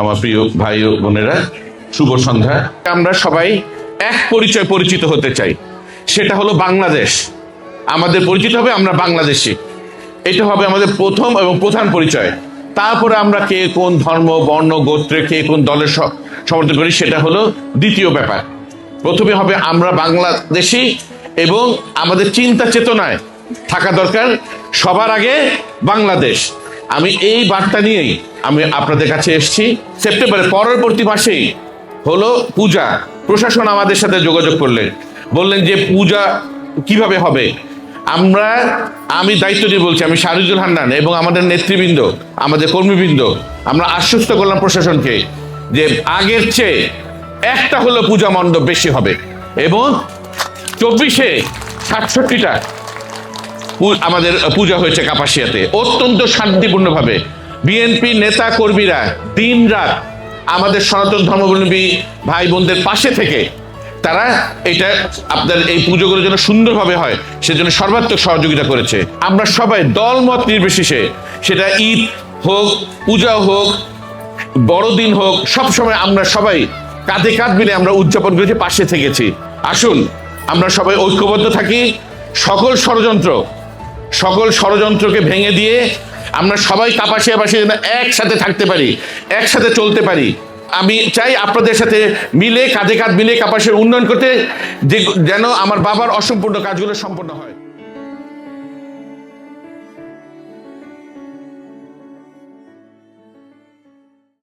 আমার প্রিয় ভাই ও বোনেরা, শুভ সন্ধ্যা। আমরা সবাই এক পরিচয় পরিচিত হতে চাই। সেটা হলো বাংলাদেশ। আমাদের পরিচিত হবে আমরা বাংলাদেশি। এটা হবে আমাদের প্রথম এবং প্রধান পরিচয়। তারপরে আমরা কে কোন ধর্ম, বর্ণ, গোত্রে কে কোন দলের সমর্থন করি, সেটা হলো দ্বিতীয় ব্যাপার। প্রথমে হবে আমরা বাংলাদেশি এবং আমাদের চিন্তা চেতনায় থাকা দরকার। সবার আগে বাংলাদেশ। আমি এই বার্তা নিয়েই আমি আপনাদের কাছে এসেছি। সেপ্টেম্বরের পরবর্তী মাসেই হলো পূজা। প্রশাসন আমাদের সাথে যোগাযোগ করলেন। বললেন যে পূজা কীভাবে হবে? আমরা, আমি দায়িত্ব দিয়ে বলছি, আমি শাহরুজুল হান্নান এবং আমাদের নেতৃবৃন্দ, আমাদের কর্মীবৃন্দ, আমরা আশ্বস্ত করলাম প্রশাসনকে যে আগের চেয়ে একটা হলো পূজা মণ্ডপ বেশি হবে এবং চব্বিশে সাতষট্টিটা আমাদের পূজা হয়েছে কাপাসিয়াতে। অত্যন্ত শান্তিপূর্ণভাবে। বিএনপি নেতা কর্মীরা দিন রাত আমাদের সনাতন ধর্মাবলম্বী ভাই বোনদের পাশে থেকে তারা এটা আপনার এই পুজোগুলো যেন সুন্দরভাবে হয়, সেজন্য সর্বাত্মক সহযোগিতা করেছে। আমরা সবাই দলমত নির্বিশেষে সেটা ঈদ হোক, পূজা হোক, বড়দিন হোক, সব সময় আমরা সবাই কাঁধে কাঁধ মিলে আমরা উদযাপন করেছি, পাশে থেকেছি। আসুন, আমরা সবাই ঐক্যবদ্ধ থাকি, সকল ষড়যন্ত্র সকল ষড়যন্ত্রকে ভেঙে দিয়ে আমরা সবাই পাশে যেন একসাথে থাকতে পারি, একসাথে চলতে পারি। আমি চাই আপনাদের সাথে মিলে, কাঁধে কাঁধ মিলে কাপাসের উন্নয়ন করতে যে যেন আমার বাবার অসম্পূর্ণ কাজগুলো সম্পন্ন হয়।